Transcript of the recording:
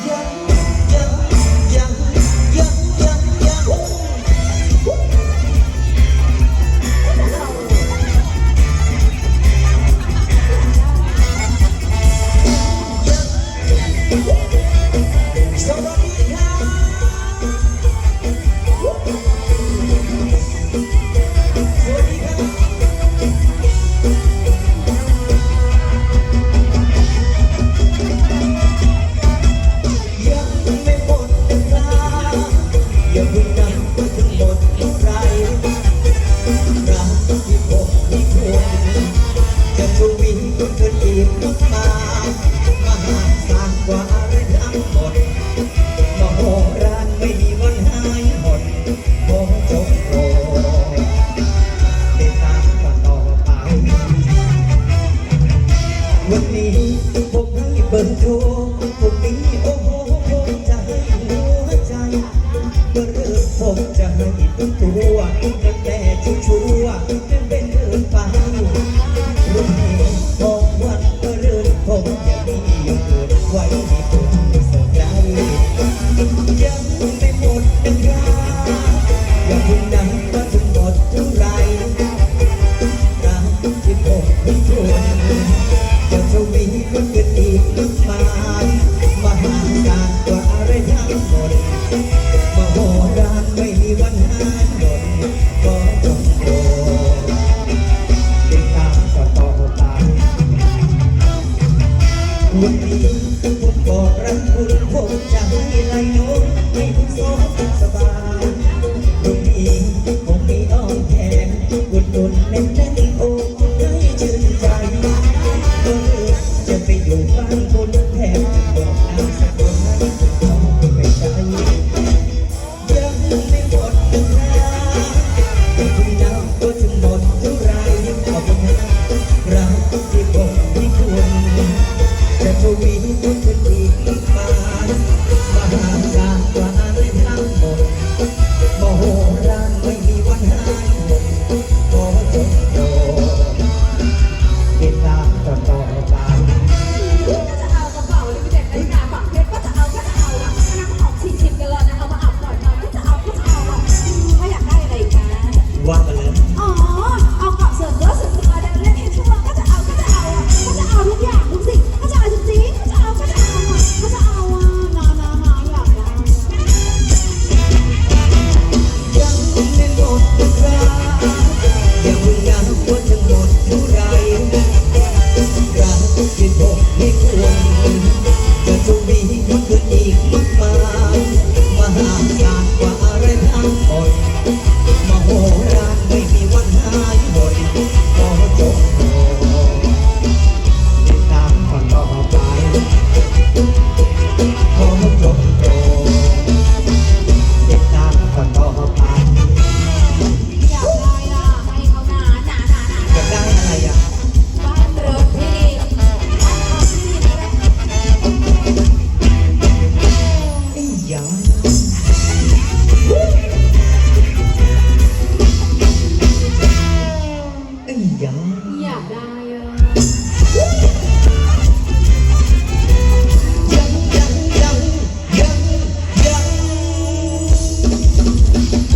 E aí? พวกนี้เบิร์โทรพวกนี้โอ้โหผมจะให้หัวใจเบอร์เริ่มผมจะให้ตัวตั้งแต่ชั่วชั่วเป็นเรื่องไป คุณบอกรักคุณคงจะให้ไรโน้ไม่ต้องสสบาย ขึ้นอีกมากมายมหาการกว่าอะไรทั้งหมดมโหฬารไม่มีวัน gắn